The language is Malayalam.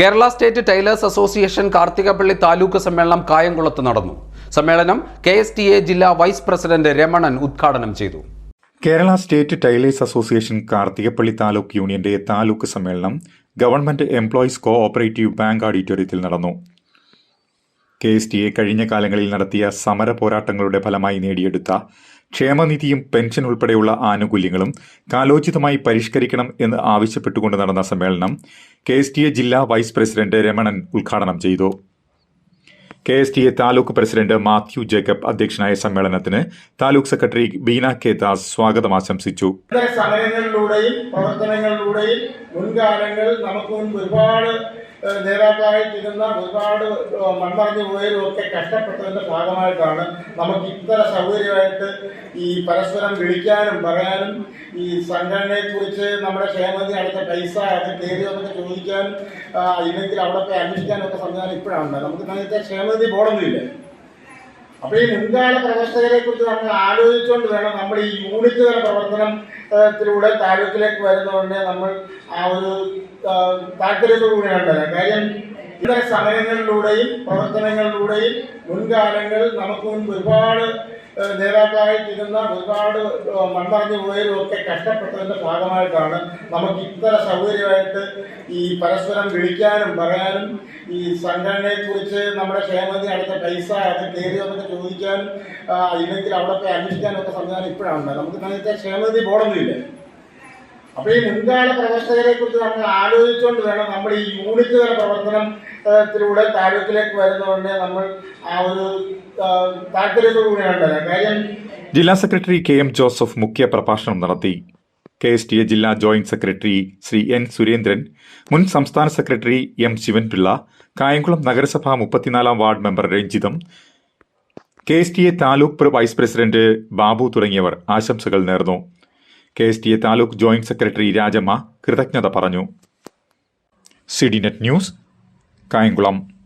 Kerala state tailors association Karthikappally taluk സമ്മേളനം കായംകുളത്ത് നടന്നു. സമ്മേളനം കെ എസ് ടി എ ജില്ലാ വൈസ് പ്രസിഡന്റ് രമണൻ ഉദ്ഘാടനം ചെയ്തു. Kerala state tailors association Karthikappally taluk യൂണിയന്റെ താലൂക്ക് സമ്മേളനം government employees cooperative bank ഓഡിറ്റോറിയത്തിൽ നടന്നു. കെ എസ് ടി എ കഴിഞ്ഞ കാലങ്ങളിൽ നടത്തിയ സമര പോരാട്ടങ്ങളുടെ ഫലമായി നേടിയെടുത്ത ക്ഷേമനിധിയും പെൻഷൻ ഉൾപ്പെടെയുള്ള ആനുകൂല്യങ്ങളും കാലോചിതമായി പരിഷ്കരിക്കണം എന്ന് ആവശ്യപ്പെട്ടുകൊണ്ട് നടന്ന സമ്മേളനം കെ എസ് ടി എ ജില്ലാ വൈസ് പ്രസിഡന്റ് രമണൻ ഉദ്ഘാടനം ചെയ്തു. K S T A taluk president Mathew Jacob അധ്യക്ഷനായ സമ്മേളനത്തിന് താലൂക്ക് സെക്രട്ടറി ബീന കെ ദാസ് സ്വാഗതം ആശംസിച്ചു. സമരങ്ങളിലൂടെയും പ്രവർത്തനങ്ങളിലൂടെയും മുൻകാലങ്ങളിൽ നമുക്ക് മുൻപ് ഒരുപാട് നേതാക്കളായിട്ടിരുന്ന ഒരുപാട് മൺമറഞ്ഞു പോയതും ഒക്കെ കഷ്ടപ്പെട്ടതിന്റെ ഭാഗമായിട്ടാണ് നമുക്ക് ഇത്ര സൗകര്യമായിട്ട് ഈ പരസ്പരം വിളിക്കാനും പറയാനും ഈ സംഘടനയെക്കുറിച്ച് നമ്മുടെ ക്ഷേമതി അടുത്ത പൈസ അത് കയറി എന്നൊക്കെ ചോദിക്കാനും ഇല്ലെങ്കിൽ അവിടെ പോയി അന്വേഷിക്കാനും ഒക്കെ സംവിധാനം ഇപ്പോഴാണ് നമുക്ക് നേരത്തെ ക്ഷേമനിധി ബോർഡൊന്നുമില്ല അപ്പൊ ഈ മുൻകാല പ്രവർത്തകരെ കുറിച്ച് നമ്മൾ ആലോചിച്ചുകൊണ്ട് വേണം നമ്മൾ ഈ യൂണിറ്റ് തല പ്രവർത്തനത്തിലൂടെ താലൂക്കിലേക്ക് വരുന്നതുകൊണ്ട് നമ്മൾ ആ ഒരു ആ, താല്പര്യത്തോടുകൂടിയാണ് വരാൻ കാര്യം ഇത്തരം സമരങ്ങളിലൂടെയും പ്രവർത്തനങ്ങളിലൂടെയും മുൻകാലങ്ങളിൽ നമുക്ക് മുൻപ് ഒരുപാട് നേതാക്കളായിട്ടിരുന്ന ഒരുപാട് മൺമറഞ്ഞു പോയതും ഒക്കെ കഷ്ടപ്പെട്ടതിന്റെ ഭാഗമായിട്ടാണ് നമുക്ക് ഇത്ര സൗകര്യമായിട്ട് ഈ പരസ്പരം വിളിക്കാനും പറയാനും ഈ സംഘടനയെ കുറിച്ച് നമ്മുടെ ക്ഷേമത്തിന് അടുത്ത പൈസ അത് കയറിയതൊക്കെ ചോദിക്കാനും ഇല്ലെങ്കിൽ അവിടെ പോയി അന്വേഷിക്കാനും ഒക്കെ സംവിധാനം ഇപ്പോഴാണ് നമുക്ക് നേരത്തെ ക്ഷേമതി ബോർഡൊന്നുമില്ല അപ്പൊ ഈ മുൻകാല പ്രവർത്തകരെ കുറിച്ച് നമ്മൾ ആലോചിച്ചുകൊണ്ട് വേണം നമ്മൾ ഈ യൂണിറ്റ് തല പ്രവർത്തനത്തിലൂടെ താലൂക്കിലേക്ക് വരുന്നതുകൊണ്ട് നമ്മൾ ആ ഒരു ആ, താല്പര്യത്തോടുകൂടിയാണ് വരാൻ കാര്യം ജില്ലാ സെക്രട്ടറി കെ എം ജോസഫ് മുഖ്യ പ്രഭാഷണം നടത്തി. കെ എസ് ടി എ ജില്ലാ joint secretary Shri N Surendran മുൻ സംസ്ഥാന സെക്രട്ടറി എം ശിവൻപിള്ള കായംകുളം നഗരസഭ മുപ്പത്തിനാലാം ward member Ranjitham K S T A taluk vice president Babu തുടങ്ങിയവർ ആശംസകൾ നേർന്നു. K S T A taluk joint secretary Rajamma കൃതജ്ഞത പറഞ്ഞു. CDNet news Kayamkulam.